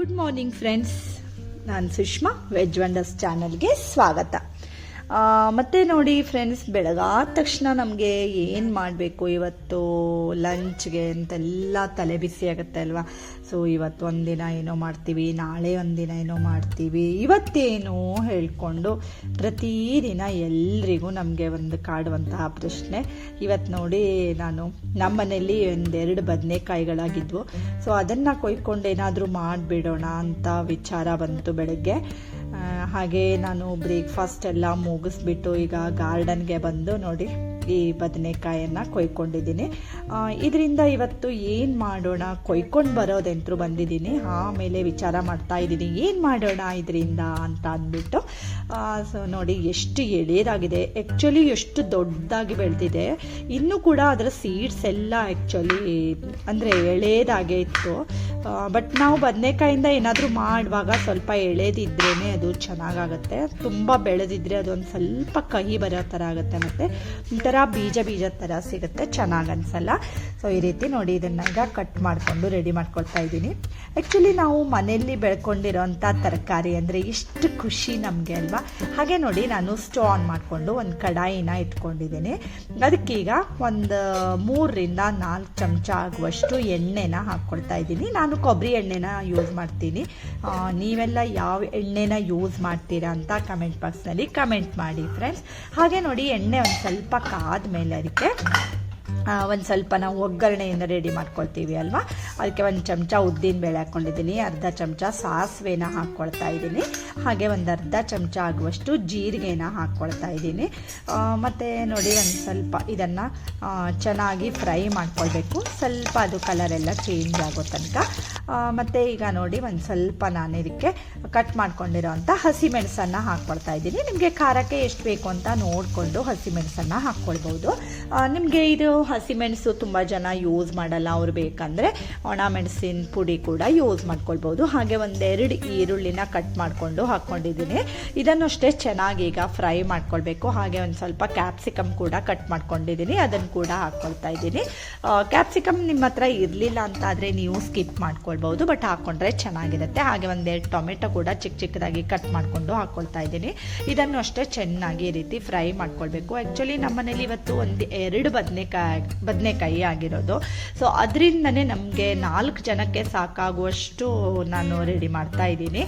Good morning friends ನಾನು Sushma veg wonders ಚಾನಲ್ಗೆ ಸ್ವಾಗತ. ಮತ್ತೆ ನೋಡಿ ಫ್ರೆಂಡ್ಸ್ ಬೆಳಗಾದ ತಕ್ಷಣ ನಮಗೆ ಏನು ಮಾಡಬೇಕು ಇವತ್ತು? ಲಂಚ್ಗೆ ಅಂತೆಲ್ಲ ತಲೆ ಬಿಸಿ ಆಗುತ್ತೆ ಅಲ್ವಾ? ಸೊ ಇವತ್ತು ಒಂದಿನ ಏನೋ ಮಾಡ್ತೀವಿ, ನಾಳೆ ಒಂದಿನ ಏನೋ ಮಾಡ್ತೀವಿ. ಇವತ್ತೇನು ಹೇಳ್ಕೊಂಡು ಪ್ರತಿದಿನ ಎಲ್ರಿಗೂ ನಮಗೆ ಒಂದು ಕಾಡುವಂತಹ ಪ್ರಶ್ನೆ. ಇವತ್ತು ನೋಡಿ ನಾನು ನಮ್ಮ ಮನೆಯಲ್ಲಿ ಒಂದೆರಡು ಬದನೆಕಾಯಿಗಳಾಗಿದ್ವು. ಸೊ ಅದನ್ನು ಕೊಯ್ಕೊಂಡು ಏನಾದರೂ ಮಾಡಿಬಿಡೋಣ ಅಂತ ವಿಚಾರ ಬಂತು ಬೆಳಗ್ಗೆ. ಹಾಗೆ ನಾನು ಬ್ರೇಕ್ಫಾಸ್ಟ್ ಎಲ್ಲ ಮುಗಿಸ್ಬಿಟ್ಟು ಈಗ ಗಾರ್ಡನ್ಗೆ ಬಂದು ನೋಡಿ ಈ ಬದನೆಕಾಯನ್ನು ಕೊಯ್ಕೊಂಡಿದ್ದೀನಿ. ಇದರಿಂದ ಇವತ್ತು ಏನು ಮಾಡೋಣ? ಕೊಯ್ಕೊಂಡು ಬರೋದೆಂತರೂ ಬಂದಿದ್ದೀನಿ. ಆಮೇಲೆ ವಿಚಾರ ಮಾಡ್ತಾ ಇದ್ದೀನಿ. ಏನು ಮಾಡೋಣ ಇದರಿಂದ ಅಂತ ಅಂದ್ಬಿಟ್ಟು ಸೊ ನೋಡಿ ಎಷ್ಟು ಎಳೆಯದಾಗಿದೆ. ಆ್ಯಕ್ಚುಲಿ ಎಷ್ಟು ದೊಡ್ಡದಾಗಿ ಬೆಳೆದಿದೆ. ಇನ್ನೂ ಕೂಡ ಅದರ ಸೀಡ್ಸ್ ಎಲ್ಲ ಆ್ಯಕ್ಚುಲಿ ಅಂದರೆ ಎಳೆಯದಾಗೇ ಇತ್ತು. ಬಟ್ ನಾವು ಬದನೆಕಾಯಿಂದ ಏನಾದರೂ ಮಾಡುವಾಗ ಸ್ವಲ್ಪ ಎಳೆದಿದ್ರೇ ಅದು ಚೆನ್ನಾಗಾಗುತ್ತೆ. ತುಂಬ ಬೆಳೆದಿದ್ರೆ ಅದೊಂದು ಸ್ವಲ್ಪ ಕಹಿ ಬರೋ ಥರ ಆಗುತ್ತೆ ಮತ್ತು ಒಂಥರ ಬೀಜ ಬೀಜ ಥರ ಸಿಗುತ್ತೆ, ಚೆನ್ನಾಗಿ ಅನ್ಸಲ್ಲ. ಸೊ ಈ ರೀತಿ ನೋಡಿ ಇದನ್ನು ಈಗ ಕಟ್ ಮಾಡಿಕೊಂಡು ರೆಡಿ ಮಾಡ್ಕೊಳ್ತಾ ಇದ್ದೀನಿ. ಆ್ಯಕ್ಚುಲಿ ನಾವು ಮನೆಯಲ್ಲಿ ಬೆಳ್ಕೊಂಡಿರೋಂಥ ತರಕಾರಿ ಅಂದರೆ ಇಷ್ಟು ಖುಷಿ ನಮಗೆ ಅಲ್ವಾ? ಹಾಗೆ ನೋಡಿ ನಾನು ಸ್ಟೋ ಆನ್ ಮಾಡಿಕೊಂಡು ಒಂದು ಕಡಾಯಿನ ಇಟ್ಕೊಂಡಿದ್ದೀನಿ. ಅದಕ್ಕೀಗ ಒಂದು ಮೂರರಿಂದ ನಾಲ್ಕು ಚಮಚ ಆಗುವಷ್ಟು ಎಣ್ಣೆನ ಹಾಕ್ಕೊಳ್ತಾ ಇದ್ದೀನಿ. ನಾನು ಕೊಬ್ಬರಿ ಎಣ್ಣೆನ ಯೂಸ್ ಮಾಡ್ತೀನಿ. ನೀವೆಲ್ಲ ಯಾವ ಎಣ್ಣೆನ ಯೂಸ್ ಮಾಡ್ತೀರಾ ಅಂತ ಕಮೆಂಟ್ ಬಾಕ್ಸ್ನಲ್ಲಿ ಕಮೆಂಟ್ ಮಾಡಿ ಫ್ರೆಂಡ್ಸ್ ಹಾಗೆ ನೋಡಿ ಎಣ್ಣೆ ಒಂದು ಸ್ವಲ್ಪ ಕಾದ ಮೇಲೆ ಅದಕ್ಕೆ ಒಂದು ಸ್ವಲ್ಪ ನಾವು ಒಗ್ಗರಣೆಯಿಂದ ರೆಡಿ ಮಾಡ್ಕೊಳ್ತೀವಿ ಅಲ್ವಾ? ಅದಕ್ಕೆ ಒಂದು ಚಮಚ ಉದ್ದಿನ ಬೇಳೆ ಹಾಕ್ಕೊಂಡಿದ್ದೀನಿ ಅರ್ಧ ಚಮಚ ಸಾಸಿವೆನ ಹಾಕ್ಕೊಳ್ತಾ ಇದ್ದೀನಿ. ಹಾಗೆ ಒಂದು ಅರ್ಧ ಚಮಚ ಆಗುವಷ್ಟು ಜೀರಿಗೆನ ಹಾಕ್ಕೊಳ್ತಾ ಇದ್ದೀನಿ. ಮತ್ತು ನೋಡಿ, ಒಂದು ಸ್ವಲ್ಪ ಇದನ್ನು ಚೆನ್ನಾಗಿ ಫ್ರೈ ಮಾಡ್ಕೊಳ್ಬೇಕು. ಸ್ವಲ್ಪ ಅದು ಕಲರ್ ಎಲ್ಲ ಚೇಂಜ್ ಆಗೋ ತನಕ. ಮತ್ತು ಈಗ ನೋಡಿ, ಒಂದು ಸ್ವಲ್ಪ ನಾನು ಇದಕ್ಕೆ ಕಟ್ ಮಾಡ್ಕೊಂಡಿರೋ ಅಂಥ ಹಸಿಮೆಣಸನ್ನು ಹಾಕ್ಕೊಳ್ತಾ ಇದ್ದೀನಿ. ನಿಮಗೆ ಖಾರಕ್ಕೆ ಎಷ್ಟು ಬೇಕು ಅಂತ ನೋಡಿಕೊಂಡು ಹಸಿಮೆಣಸನ್ನು ಹಾಕ್ಕೊಳ್ಬೋದು ನಿಮಗೆ ಇದು ಹಸಿಮೆಣಸು ತುಂಬ ಜನ ಯೂಸ್ ಮಾಡಲ್ಲ ಅವ್ರು ಬೇಕಂದರೆ ಒಣ ಮೆಣಸಿನ ಪುಡಿ ಕೂಡ ಯೂಸ್ ಮಾಡ್ಕೊಳ್ಬೋದು ಹಾಗೆ ಒಂದೆರಡು ಈರುಳ್ಳಿನ ಕಟ್ ಮಾಡಿಕೊಂಡು ಹಾಕ್ಕೊಂಡಿದ್ದೀನಿ ಇದನ್ನು ಅಷ್ಟೇ ಚೆನ್ನಾಗಿ ಈಗ ಫ್ರೈ ಮಾಡ್ಕೊಳ್ಬೇಕು. ಹಾಗೆ ಒಂದು ಸ್ವಲ್ಪ ಕ್ಯಾಪ್ಸಿಕಮ್ ಕೂಡ ಕಟ್ ಮಾಡ್ಕೊಂಡಿದ್ದೀನಿ. ಅದನ್ನು ಕೂಡ ಹಾಕ್ಕೊಳ್ತಾ ಇದ್ದೀನಿ. ಕ್ಯಾಪ್ಸಿಕಮ್ ನಿಮ್ಮ ಹತ್ರ ಇರಲಿಲ್ಲ ಅಂತ ಆದರೆ ನೀವು ಸ್ಕಿಪ್ ಮಾಡ್ಕೊಳ್ಬೋದು ಬಟ್ ಹಾಕ್ಕೊಂಡ್ರೆ ಚೆನ್ನಾಗಿರುತ್ತೆ. ಹಾಗೆ ಒಂದೆರಡು ಟೊಮೆಟೊ ಕೂಡ ಚಿಕ್ಕ ಚಿಕ್ಕದಾಗಿ ಕಟ್ ಮಾಡಿಕೊಂಡು ಹಾಕ್ಕೊಳ್ತಾ ಇದ್ದೀನಿ. ಇದನ್ನು ಅಷ್ಟೇ ಚೆನ್ನಾಗಿ ರೀತಿ ಫ್ರೈ ಮಾಡ್ಕೊಳ್ಬೇಕು. ಆ್ಯಕ್ಚುಲಿ ನಮ್ಮ ಮನೇಲಿ ಇವತ್ತು ಒಂದು ಎರಡು ಬದನೆಕಾಯಿ ಬದನೆಕಾಯಿ ಆಗಿರೋದು. ಸೊ ಅದರಿಂದನೇ ನಮಗೆ ನಾಲ್ಕು ಜನಕ್ಕೆ ಸಾಕಾಗುವಷ್ಟು ನಾನು ರೆಡಿ ಮಾಡ್ತಾ ಇದ್ದೀನಿ.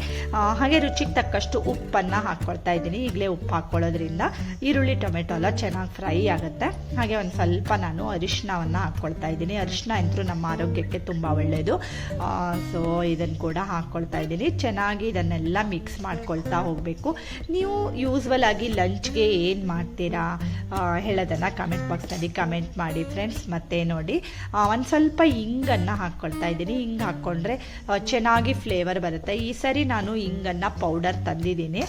ಹಾಗೆ ರುಚಿಗೆ ತಕ್ಕಷ್ಟು ಉಪ್ಪನ್ನು ಹಾಕ್ಕೊಳ್ತಾ ಇದ್ದೀನಿ. ಈಗಲೇ ಉಪ್ಪು ಹಾಕ್ಕೊಳ್ಳೋದ್ರಿಂದ ಈರುಳ್ಳಿ, ಟೊಮೆಟೊ ಎಲ್ಲ ಚೆನ್ನಾಗಿ ಫ್ರೈ ಆಗುತ್ತೆ. ಹಾಗೆ ಒಂದು ಸ್ವಲ್ಪ ನಾನು ಅರಿಶಿನವನ್ನು ಹಾಕ್ಕೊಳ್ತಾ ಇದ್ದೀನಿ. ಅರಿಶಿನ ಅಂತೂ ನಮ್ಮ ಆರೋಗ್ಯಕ್ಕೆ ತುಂಬ ಒಳ್ಳೆಯದು ಸೊ ಇದನ್ನು ಕೂಡ ಹಾಕ್ಕೊಳ್ತಾ ಇದ್ದೀನಿ. ಚೆನ್ನಾಗಿ ಇದನ್ನೆಲ್ಲ ಮಿಕ್ಸ್ ಮಾಡ್ಕೊಳ್ತಾ ಹೋಗಬೇಕು. ನೀವು ಯೂಸ್ವಲ್ ಆಗಿ ಲಂಚ್ಗೆ ಏನು ಮಾಡ್ತೀರಾ? ಹೇಳೋದನ್ನು ಕಮೆಂಟ್ ಬಾಕ್ಸ್ನಲ್ಲಿ ಕಮೆಂಟ್ ಮಾಡಿ. ಫ್ರೆಂಡ್ಸ್ ಮತ್ತೆ ನೋಡಿ ಒಂದು ಸ್ವಲ್ಪ ಹಿಂಗನ್ನು ಹಾಕ್ಕೊಳ್ತಾ ಇದ್ದೀನಿ. ಹಿಂಗೆ ಹಾಕ್ಕೊಂಡ್ರೆ ಚೆನ್ನಾಗಿ ಫ್ಲೇವರ್ ಬರುತ್ತೆ. ಈ ಸರಿ ನಾನು ಹಿಂಗನ್ನು ಪೌಡರ್ ತಂದಿದ್ದೀನಿ.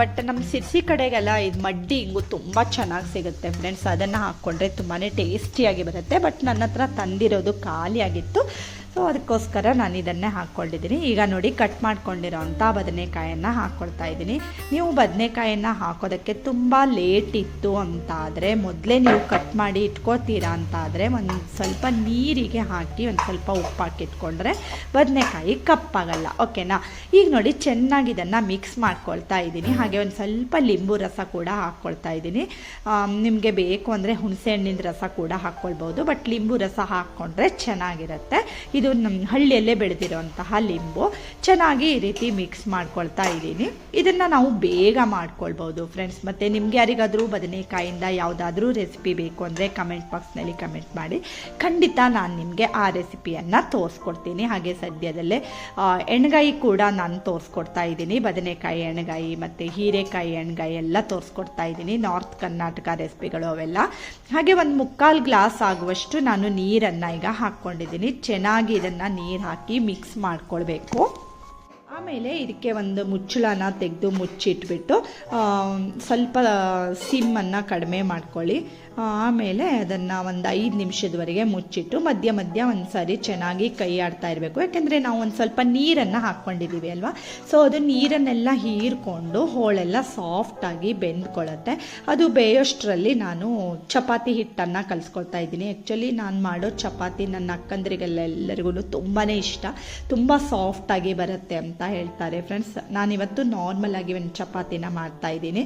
ಬಟ್ ನಮ್ಮ ಸಿರ್ಸಿ ಕಡೆಗೆಲ್ಲ ಇದು ಮಡ್ಡಿ ಹಿಂಗು ತುಂಬ ಚೆನ್ನಾಗಿ ಸಿಗುತ್ತೆ ಫ್ರೆಂಡ್ಸ್ ಅದನ್ನು ಹಾಕ್ಕೊಂಡ್ರೆ ತುಂಬಾ ಟೇಸ್ಟಿಯಾಗಿ ಬರುತ್ತೆ. ಬಟ್ ನನ್ನ ಹತ್ರ ತಂದಿರೋದು ಖಾಲಿಯಾಗಿತ್ತು. ಸೊ ಅದಕ್ಕೋಸ್ಕರ ನಾನು ಇದನ್ನೇ ಹಾಕ್ಕೊಂಡಿದ್ದೀನಿ. ಈಗ ನೋಡಿ ಕಟ್ ಮಾಡ್ಕೊಂಡಿರೋ ಅಂಥ ಬದನೆಕಾಯನ್ನು ಹಾಕ್ಕೊಳ್ತಾ ಇದ್ದೀನಿ. ನೀವು ಬದನೆಕಾಯನ್ನು ಹಾಕೋದಕ್ಕೆ ತುಂಬ ಲೇಟ್ ಇತ್ತು ಅಂತ ಆದರೆ ಮೊದಲೇ ನೀವು ಕಟ್ ಮಾಡಿ ಇಟ್ಕೋತೀರಾ ಅಂತ ಆದರೆ ಒಂದು ಸ್ವಲ್ಪ ನೀರಿಗೆ ಹಾಕಿ, ಒಂದು ಸ್ವಲ್ಪ ಉಪ್ಪು ಹಾಕಿ ಇಟ್ಕೊಂಡ್ರೆ ಬದನೆಕಾಯಿ ಕಪ್ಪಾಗಲ್ಲ. ಓಕೆನಾ ಈಗ ನೋಡಿ, ಚೆನ್ನಾಗಿ ಇದನ್ನು ಮಿಕ್ಸ್ ಮಾಡ್ಕೊಳ್ತಾ ಇದ್ದೀನಿ. ಹಾಗೆ ಒಂದು ಸ್ವಲ್ಪ ಲಿಂಬು ರಸ ಕೂಡ ಹಾಕ್ಕೊಳ್ತಾ ಇದ್ದೀನಿ. ನಿಮಗೆ ಬೇಕು ಅಂದರೆ ಹುಣಸೆ ಹಣ್ಣಿನ ರಸ ಕೂಡ ಹಾಕ್ಕೊಳ್ಬೋದು ಬಟ್ ಲಿಂಬು ರಸ ಹಾಕ್ಕೊಂಡ್ರೆ ಚೆನ್ನಾಗಿರುತ್ತೆ. ಇದು ನಮ್ಮ ಹಳ್ಳಿಯಲ್ಲೇ ಬೆಳೆದಿರುವಂತಹ ಲಿಂಬು. ಚೆನ್ನಾಗಿ ಈ ರೀತಿ ಮಿಕ್ಸ್ ಮಾಡ್ಕೊಳ್ತಾ ಇದ್ದೀನಿ. ಇದನ್ನು ನಾವು ಬೇಗ ಮಾಡ್ಕೊಳ್ಬೋದು ಫ್ರೆಂಡ್ಸ್ ಮತ್ತು ನಿಮ್ಗೆ ಯಾರಿಗಾದರೂ ಬದನೆಕಾಯಿಂದ ಯಾವುದಾದ್ರೂ ರೆಸಿಪಿ ಬೇಕು ಅಂದರೆ ಕಮೆಂಟ್ ಬಾಕ್ಸ್ನಲ್ಲಿ ಕಮೆಂಟ್ ಮಾಡಿ. ಖಂಡಿತ ನಾನು ನಿಮಗೆ ಆ ರೆಸಿಪಿಯನ್ನು ತೋರಿಸ್ಕೊಡ್ತೀನಿ. ಹಾಗೆ ಸದ್ಯದಲ್ಲೇ ಎಣ್ಗಾಯಿ ಕೂಡ ನಾನು ತೋರಿಸ್ಕೊಡ್ತಾ ಇದ್ದೀನಿ. ಬದನೆಕಾಯಿ ಎಣ್ಗಾಯಿ ಮತ್ತು ಹೀರೆಕಾಯಿ ಎಣ್ಗಾಯಿ ಎಲ್ಲ ತೋರಿಸ್ಕೊಡ್ತಾ ಇದ್ದೀನಿ. ನಾರ್ತ್ ಕರ್ನಾಟಕ ರೆಸಿಪಿಗಳು ಅವೆಲ್ಲ. ಹಾಗೆ ಒಂದು ಮುಕ್ಕಾಲು ಗ್ಲಾಸ್ ಆಗುವಷ್ಟು ನಾನು ನೀರನ್ನು ಈಗ ಹಾಕ್ಕೊಂಡಿದ್ದೀನಿ. ಚೆನ್ನಾಗಿ ಇದನ್ನು ನೀರು ಹಾಕಿ ಮಿಕ್ಸ್ ಮಾಡ್ಕೊಳ್ಬೇಕು. ಆಮೇಲೆ ಇದಕ್ಕೆ ಒಂದು ಮುಚ್ಚಳನ ತೆಗೆದು ಮುಚ್ಚಿಟ್ಬಿಟ್ಟು ಸ್ವಲ್ಪ ಸಿಮ್ಮನ್ನು ಕಡಿಮೆ ಮಾಡ್ಕೊಳ್ಳಿ. ಆಮೇಲೆ ಅದನ್ನು ಒಂದು ಐದು ನಿಮಿಷದವರೆಗೆ ಮುಚ್ಚಿಟ್ಟು ಮಧ್ಯ ಮಧ್ಯ ಒಂದು ಸಾರಿ ಚೆನ್ನಾಗಿ ಕೈ ಆಡ್ತಾ ಇರಬೇಕು. ಯಾಕೆಂದರೆ ನಾವು ಒಂದು ಸ್ವಲ್ಪ ನೀರನ್ನು ಹಾಕ್ಕೊಂಡಿದ್ದೀವಿ ಅಲ್ವಾ? ಸೊ ಅದು ನೀರನ್ನೆಲ್ಲ ಹೀರ್ಕೊಂಡು ಹೋಳೆಲ್ಲ ಸಾಫ್ಟಾಗಿ ಬೆಂದ್ಕೊಳ್ಳುತ್ತೆ. ಅದು ಬೇಯೋಷ್ಟರಲ್ಲಿ ನಾನು ಚಪಾತಿ ಹಿಟ್ಟನ್ನು ಕಲಿಸ್ಕೊಳ್ತಾ ಇದ್ದೀನಿ. ಆ್ಯಕ್ಚುಲಿ ನಾನು ಮಾಡೋ ಚಪಾತಿ ನನ್ನ ಅಕ್ಕಂದ್ರಿಗೆಲ್ಲೆಲ್ಲರಿಗೂ ತುಂಬಾ ಇಷ್ಟ. ತುಂಬ ಸಾಫ್ಟಾಗಿ ಬರುತ್ತೆ ಅಂತ ಹೇಳ್ತಾರೆ ಫ್ರೆಂಡ್ಸ್ ನಾನಿವತ್ತು ನಾರ್ಮಲ್ ಆಗಿ ಒಂದು ಚಪಾತಿನ ಮಾಡ್ತಾ ಇದ್ದೀನಿ.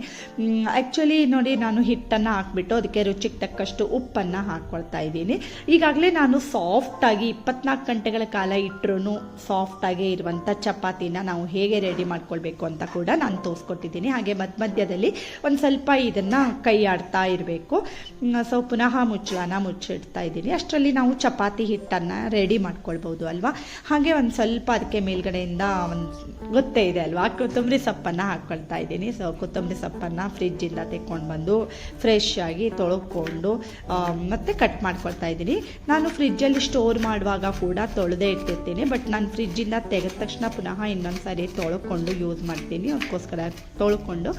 ಆ್ಯಕ್ಚುಲಿ ನೋಡಿ, ನಾನು ಹಿಟ್ಟನ್ನು ಹಾಕ್ಬಿಟ್ಟು ಅದಕ್ಕೆ ರುಚಿಗೆ ತಕ್ಕಷ್ಟು ಉಪ್ಪನ್ನು ಹಾಕ್ಕೊಳ್ತಾ ಇದ್ದೀನಿ. ಈಗಾಗಲೇ ನಾನು ಸಾಫ್ಟಾಗಿ ಇಪ್ಪತ್ನಾಲ್ಕು ಗಂಟೆಗಳ ಕಾಲ ಇಟ್ಟರೂ ಸಾಫ್ಟಾಗೇ ಇರುವಂಥ ಚಪಾತಿನ ನಾವು ಹೇಗೆ ರೆಡಿ ಮಾಡ್ಕೊಳ್ಬೇಕು ಅಂತ ಕೂಡ ನಾನು ತೋರಿಸ್ಕೊಟ್ಟಿದ್ದೀನಿ. ಹಾಗೆ ಮಧ್ಯ ಮಧ್ಯದಲ್ಲಿ ಒಂದು ಸ್ವಲ್ಪ ಇದನ್ನು ಕೈ ಆಡ್ತಾ ಇರಬೇಕು ಸೊ ಪುನಃ ಮುಚ್ಚಳನ ಮುಚ್ಚಿಡ್ತಾ ಇದ್ದೀನಿ. ಅಷ್ಟರಲ್ಲಿ ನಾವು ಚಪಾತಿ ಹಿಟ್ಟನ್ನು ರೆಡಿ ಮಾಡ್ಕೊಳ್ಬೋದು ಅಲ್ವಾ? ಹಾಗೆ ಒಂದು ಸ್ವಲ್ಪ ಅದಕ್ಕೆ ಮೇಲ್ಗಡೆಯಿಂದ ಒಂದು ಗೊತ್ತೇ ಇದೆ ಅಲ್ವಾ? ಕೊತ್ತಂಬರಿ ಸೊಪ್ಪನ್ನು ಹಾಕ್ಕೊಳ್ತಾ ಇದ್ದೀನಿ. ಸೊ ಕೊತ್ತಂಬರಿ ಸೊಪ್ಪನ್ನು ಫ್ರಿಜ್ಜಿಂದ ತೆಕ್ಕೊಂಡು ಬಂದು ಫ್ರೆಶ್ ಆಗಿ ತೊಳ್ಕೊಂಡು ಆ, ಮತ್ತೆ ಕಟ್ ಮಾಡ್ಕೊಳ್ತಾ ಇದ್ದೀನಿ. ನಾನು ಫ್ರಿಜ್ಜಲ್ಲಿ ಸ್ಟೋರ್ ಮಾಡುವಾಗ ಕೂಡ ತೊಳೆದೇ ಇಟ್ಟಿರ್ತೀನಿ ಬಟ್ ನಾನು ಫ್ರಿಜ್ಜಿಂದ ತೆಗೆದ ತಕ್ಷಣ ಪುನಃ ಇನ್ನೊಂದು ಸಾರಿ ತೊಳ್ಕೊಂಡು ಯೂಸ್ ಮಾಡ್ತೀನಿ. ಅದಕ್ಕೋಸ್ಕರ ತೊಳ್ಕೊಂಡು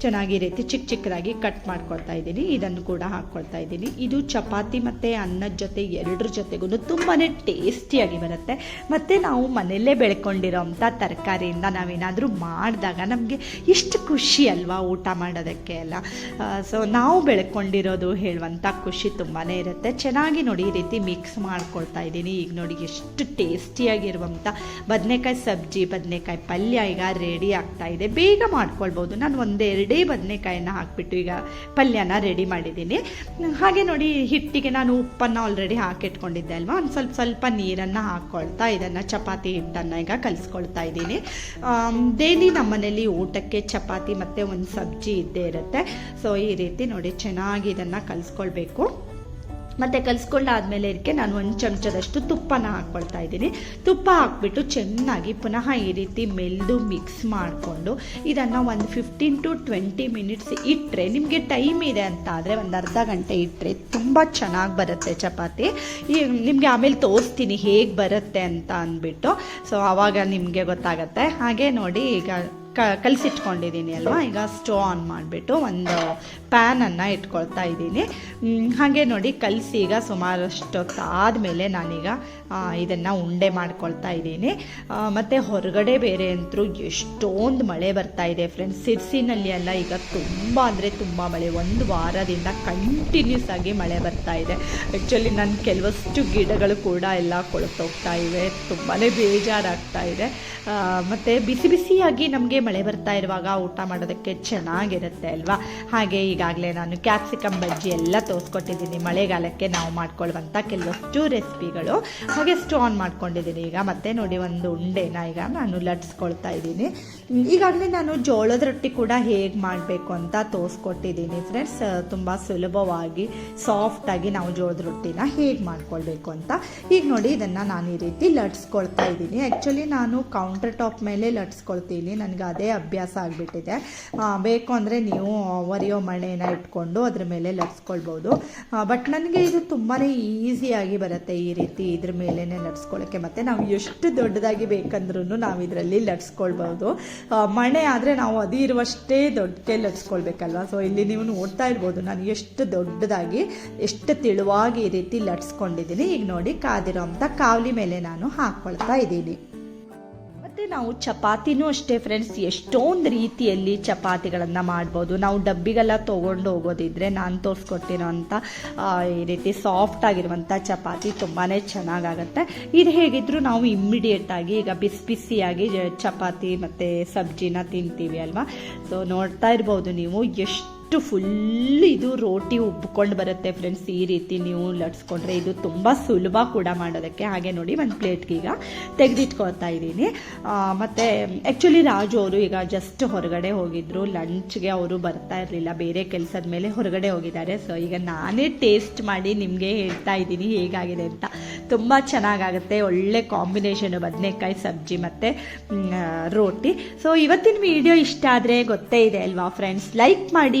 ಚೆನ್ನಾಗಿ ರೀತಿ ಚಿಕ್ಕ ಚಿಕ್ಕದಾಗಿ ಕಟ್ ಮಾಡ್ಕೊಳ್ತಾ ಇದ್ದೀನಿ. ಇದನ್ನು ಕೂಡ ಹಾಕ್ಕೊಳ್ತಾ ಇದ್ದೀನಿ. ಇದು ಚಪಾತಿ ಮತ್ತು ಅನ್ನದ ಜೊತೆ ಎರಡರ ಜೊತೆಗೂ ತುಂಬಾ ಟೇಸ್ಟಿಯಾಗಿ ಬರುತ್ತೆ. ಮತ್ತು ನಾವು ಮನೆಯಲ್ಲೇ ಬೆಳ್ಕೊಂಡಿರೋಂಥ ತರಕಾರಿಯಿಂದ ನಾವೇನಾದರೂ ಮಾಡಿದಾಗ ನಮಗೆ ಇಷ್ಟು ಖುಷಿ ಅಲ್ವಾ ಊಟ ಮಾಡೋದಕ್ಕೆ ಎಲ್ಲ. ಸೊ ನಾವು ಬೆಳ್ಕೊಂಡಿರೋದು ಹೇಳುವಂಥ ಖುಷಿ ತುಂಬಾ ಇರುತ್ತೆ. ಚೆನ್ನಾಗಿ ನೋಡಿ ಈ ರೀತಿ ಮಿಕ್ಸ್ ಮಾಡ್ಕೊಳ್ತಾ ಇದ್ದೀನಿ. ಈಗ ನೋಡಿ ಎಷ್ಟು ಟೇಸ್ಟಿಯಾಗಿರುವಂಥ ಬದನೆಕಾಯಿ ಸಬ್ಜಿ, ಬದನೆಕಾಯಿ ಪಲ್ಯ ಈಗ ರೆಡಿ ಆಗ್ತಾ ಇದೆ. ಬೇಗ ಮಾಡ್ಕೊಳ್ಬೋದು. ನಾನು ಒಂದೆರಡೇ ಬದನೆಕಾಯಿನ ಹಾಕ್ಬಿಟ್ಟು ಈಗ ಪಲ್ಯನ ರೆಡಿ ಮಾಡಿದ್ದೀನಿ. ಹಾಗೆ ನೋಡಿ ಹಿಟ್ಟಿಗೆ ನಾನು ಉಪ್ಪನ್ನು ಆಲ್ರೆಡಿ ಹಾಕಿಟ್ಕೊಂಡಿದ್ದೆ ಅಲ್ವಾ? ಒಂದು ಸ್ವಲ್ಪ ಸ್ವಲ್ಪ ನೀರನ್ನು ಹಾಕ್ಕೊಳ್ತಾ ಇದನ್ನು, ಚಪಾತಿ ಹಿಟ್ಟನ್ನು ಈಗ ಕಲಿಸ್ಕೊಳ್ತಾ ಇದ್ದೀನಿ. ಡೈಲಿ ನಮ್ಮನೇಲಿ ಊಟಕ್ಕೆ ಚಪಾತಿ ಮತ್ತು ಒಂದು ಸಬ್ಜಿ ಇದ್ದೇ ಇರುತ್ತೆ. ಸೊ ಈ ರೀತಿ ನೋಡಿ ಚೆನ್ನಾಗಿ ಇದನ್ನು ಕಲಿಸ್ಕೊಳ್ಬೇಕು. ಮತ್ತು ಕಲಿಸ್ಕೊಂಡಾದ್ಮೇಲೆ ಇದಕ್ಕೆ ನಾನು ಒಂದು ಚಮಚದಷ್ಟು ತುಪ್ಪನ ಹಾಕ್ಕೊಳ್ತಾ ಇದ್ದೀನಿ. ತುಪ್ಪ ಹಾಕ್ಬಿಟ್ಟು ಚೆನ್ನಾಗಿ ಪುನಃ ಈ ರೀತಿ ಮೆಲ್ದು ಮಿಕ್ಸ್ ಮಾಡಿಕೊಂಡು ಇದನ್ನು ಒಂದು ಫಿಫ್ಟೀನ್ ಟು ಟ್ವೆಂಟಿ ಮಿನಿಟ್ಸ್ ಇಟ್ಟರೆ ನಿಮಗೆ ಟೈಮ್ ಇದೆ ಅಂತ ಆದರೆ ಒಂದು ಅರ್ಧ ಗಂಟೆ ಇಟ್ಟರೆ ತುಂಬ ಚೆನ್ನಾಗಿ ಬರುತ್ತೆ ಚಪಾತಿ. ನಿಮಗೆ ಆಮೇಲೆ ತೋರಿಸ್ತೀನಿ ಹೇಗೆ ಬರುತ್ತೆ ಅಂತ ಅಂದ್ಬಿಟ್ಟು. ಸೊ ಆವಾಗ ನಿಮಗೆ ಗೊತ್ತಾಗತ್ತೆ. ಹಾಗೆ ನೋಡಿ ಈಗ ಕ, ಕಲಿಸಿಟ್ಕೊಂಡಿದ್ದೀನಿ ಅಲ್ವಾ? ಈಗ ಸ್ಟೋವ್ ಆನ್ ಮಾಡಿಬಿಟ್ಟು ಒಂದು ಪ್ಯಾನನ್ನು ಇಟ್ಕೊಳ್ತಾ ಇದ್ದೀನಿ. ಹಾಗೆ ನೋಡಿ ಕಲಸಿ ಈಗ ಸುಮಾರಷ್ಟು ಆದಮೇಲೆ ನಾನೀಗ ಇದನ್ನು ಉಂಡೆ ಮಾಡ್ಕೊಳ್ತಾ ಇದ್ದೀನಿ. ಮತ್ತು ಹೊರಗಡೆ ಬೇರೆ ಅಂತರೂ ಎಷ್ಟೊಂದು ಮಳೆ ಬರ್ತಾ ಇದೆ ಫ್ರೆಂಡ್ಸ್ ಸಿರ್ಸಿನಲ್ಲಿ ಎಲ್ಲ ಈಗ ತುಂಬ ಅಂದರೆ ತುಂಬ ಮಳೆ. ಒಂದು ವಾರದಿಂದ ಕಂಟಿನ್ಯೂಸ್ ಆಗಿ ಮಳೆ ಬರ್ತಾ ಇದೆ. ಆ್ಯಕ್ಚುಲಿ ನನ್ನ ಕೆಲವಷ್ಟು ಗಿಡಗಳು ಕೂಡ ಎಲ್ಲ ಕೊಳತೋಗ್ತಾ ಇವೆ. ತುಂಬಾ ಬೇಜಾರಾಗ್ತಾ ಇದೆ. ಮತ್ತು ಬಿಸಿ ಬಿಸಿಯಾಗಿ ನಮಗೆ ಮಳೆ ಬರ್ತಾ ಇರುವಾಗ ಊಟ ಮಾಡೋದಕ್ಕೆ ಚೆನ್ನಾಗಿರುತ್ತೆ ಅಲ್ವಾ? ಹಾಗೆ ಈಗಾಗಲೇ ನಾನು ಕ್ಯಾಪ್ಸಿಕಮ್ ಬಜ್ಜಿ ಎಲ್ಲ ತೋರಿಸ್ಕೊಟ್ಟಿದ್ದೀನಿ. ಮಳೆಗಾಲಕ್ಕೆ ನಾವು ಮಾಡ್ಕೊಳ್ಳುವಂಥ ಕೆಲವಷ್ಟು ರೆಸಿಪಿಗಳು ಹಾಗೆ ಸ್ಟೋ ಆನ್ ಮಾಡ್ಕೊಂಡಿದ್ದೀನಿ. ಈಗ ಮತ್ತೆ ನೋಡಿ ಒಂದು ಉಂಡೆನ ಈಗ ನಾನು ಲಟ್ಸ್ಕೊಳ್ತಾ ಇದ್ದೀನಿ. ಈಗಾಗಲೇ ನಾನು ಜೋಳದ ರೊಟ್ಟಿ ಕೂಡ ಹೇಗೆ ಮಾಡಬೇಕು ಅಂತ ತೋರಿಸ್ಕೊಟ್ಟಿದ್ದೀನಿ ಫ್ರೆಂಡ್ಸ್ ತುಂಬ ಸುಲಭವಾಗಿ ಸಾಫ್ಟಾಗಿ ನಾವು ಜೋಳದ ರೊಟ್ಟಿನ ಹೇಗೆ ಮಾಡ್ಕೊಳ್ಬೇಕು ಅಂತ. ಈಗ ನೋಡಿ ಇದನ್ನು ನಾನು ಈ ರೀತಿ ಲಟ್ಸ್ಕೊಳ್ತಾ ಇದ್ದೀನಿ. ಆ್ಯಕ್ಚುಲಿ ನಾನು ಕೌಂಟರ್ ಟಾಪ್ ಮೇಲೆ ಲಟ್ಸ್ಕೊಳ್ತೀನಿ. ನನಗೆ ಅದೇ ಅಭ್ಯಾಸ ಆಗಿಬಿಟ್ಟಿದೆ. ಬೇಕು ಅಂದರೆ ನೀವು ಒರಿಯೋ ಮಣೆನ ಇಟ್ಕೊಂಡು ಅದ್ರ ಮೇಲೆ ಲಟ್ಸ್ಕೊಳ್ಬೋದು ಬಟ್ ನನಗೆ ಇದು ತುಂಬಾ ಈಸಿಯಾಗಿ ಬರುತ್ತೆ ಈ ರೀತಿ ಇದ್ರ ಮೇಲೇ ಲಟ್ಸ್ಕೊಳ್ಳೋಕ್ಕೆ ಮತ್ತು ನಾವು ಎಷ್ಟು ದೊಡ್ಡದಾಗಿ ಬೇಕಂದ್ರೂ ನಾವು ಇದರಲ್ಲಿ ಲಟ್ಸ್ಕೊಳ್ಬೋದು ಮಣೆ ಆದರೆ ನಾವು ಅದಿರುವಷ್ಟೇ ದೊಡ್ಡಕ್ಕೆ ಲಟ್ಸ್ಕೊಳ್ಬೇಕಲ್ವ ಸೊ ಇಲ್ಲಿ ನೀವು ನೋಡ್ತಾ ಇರ್ಬೋದು, ನಾನು ಎಷ್ಟು ದೊಡ್ಡದಾಗಿ, ಎಷ್ಟು ತೆಳುವಾಗಿ ಈ ರೀತಿ ಲಟ್ಸ್ಕೊಂಡಿದ್ದೀನಿ ಈಗ ನೋಡಿ, ಕಾದಿರೋ ಅಂಥ ಕಾವಲಿ ಮೇಲೆ ನಾನು ಹಾಕ್ಕೊಳ್ತಾ ಇದ್ದೀನಿ. ಮತ್ತು ನಾವು ಚಪಾತಿನೂ ಅಷ್ಟೇ ಫ್ರೆಂಡ್ಸ್ ಎಷ್ಟೊಂದು ರೀತಿಯಲ್ಲಿ ಚಪಾತಿಗಳನ್ನು ಮಾಡ್ಬೋದು. ನಾವು ಡಬ್ಬಿಗೆಲ್ಲ ತೊಗೊಂಡು ಹೋಗೋದಿದ್ರೆ ನಾನು ತೋರಿಸ್ಕೊಟ್ಟಿರೋ ಅಂಥ ಆ, ಈ ರೀತಿ ಸಾಫ್ಟ್ ಆಗಿರುವಂಥ ಚಪಾತಿ ತುಂಬಾ ಚೆನ್ನಾಗಾಗತ್ತೆ. ಇದು ಹೇಗಿದ್ರು ನಾವು ಇಮ್ಮಿಡಿಯೇಟಾಗಿ ಈಗ ಬಿಸಿ ಬಿಸಿಯಾಗಿ ಚಪಾತಿ ಮತ್ತು ಸಬ್ಜಿನ ತಿಂತೀವಿ ಅಲ್ವಾ? ಸೊ ನೋಡ್ತಾ ಇರ್ಬೋದು ನೀವು ಎಷ್ಟು ಫುಲ್ ಇದು ರೋಟಿ ಉಬ್ಕೊಂಡು ಬರುತ್ತೆ ಫ್ರೆಂಡ್ಸ್ ಈ ರೀತಿ ನೀವು ಲಟ್ಸ್ಕೊಂಡ್ರೆ ಇದು ತುಂಬ ಸುಲಭ ಕೂಡ ಮಾಡೋದಕ್ಕೆ. ಹಾಗೆ ನೋಡಿ ಒಂದು ಪ್ಲೇಟ್ಗೆ ಈಗ ತೆಗೆದಿಟ್ಕೊಳ್ತಾ ಇದ್ದೀನಿ. ಮತ್ತು ಆ್ಯಕ್ಚುಲಿ ರಾಜು ಅವರು ಈಗ ಜಸ್ಟ್ ಹೊರಗಡೆ ಹೋಗಿದ್ರು. ಲಂಚ್ಗೆ ಅವರು ಬರ್ತಾ ಇರಲಿಲ್ಲ. ಬೇರೆ ಕೆಲಸದ ಮೇಲೆ ಹೊರಗಡೆ ಹೋಗಿದ್ದಾರೆ. ಸೊ ಈಗ ನಾನೇ ಟೇಸ್ಟ್ ಮಾಡಿ ನಿಮಗೆ ಹೇಳ್ತಾ ಇದ್ದೀನಿ ಹೇಗಾಗಿದೆ ಅಂತ. ತುಂಬ ಚೆನ್ನಾಗಾಗುತ್ತೆ. ಒಳ್ಳೆ ಕಾಂಬಿನೇಷನು ಬದನೆಕಾಯಿ ಸಬ್ಜಿ ಮತ್ತು ರೋಟಿ. ಸೊ ಇವತ್ತಿನ ವಿಡಿಯೋ ಇಷ್ಟ ಆದರೆ ಗೊತ್ತೇ ಇದೆ ಅಲ್ವಾ ಫ್ರೆಂಡ್ಸ್ ಲೈಕ್ ಮಾಡಿ